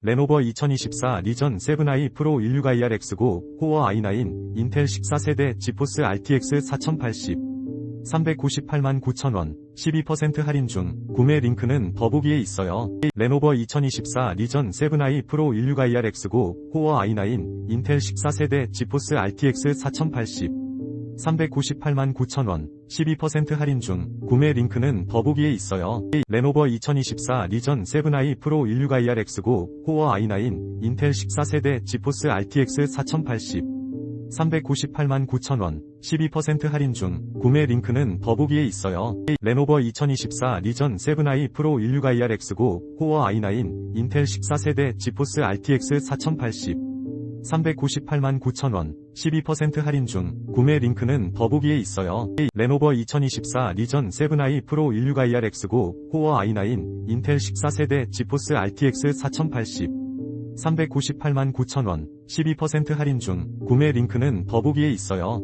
레노버 2024 리전 7i 프로 16IR X9, 코어 i9, 인텔 14세대 지포스 RTX 4080. 398만 9천원, 12% 할인 중, 구매 링크는 더보기에 있어요. 레노버 2024 리전 7i 프로 16IR X9, 코어 i9, 인텔 14세대 지포스 RTX 4080. 398만 9천원, 12% 할인 중, 구매 링크는 더보기에 있어요. 레노버 2024 리전 7i 프로 16IR X9, 코어 i9, 인텔 14세대 지포스 RTX 4080. 398만 9천원, 12% 할인 중, 구매 링크는 더보기에 있어요. 레노버 2024 리전 7i 프로 16IR X9, 코어 i9, 인텔 14세대 지포스 RTX 4080. 398만 9천원, 12% 할인 중, 구매 링크는 더보기에 있어요. 레노버 2024 리전 7i 프로 16IR X9, 코어 i9, 인텔 14세대 지포스 RTX 4080. 398만 9천원, 12% 할인 중, 구매 링크는 더보기에 있어요.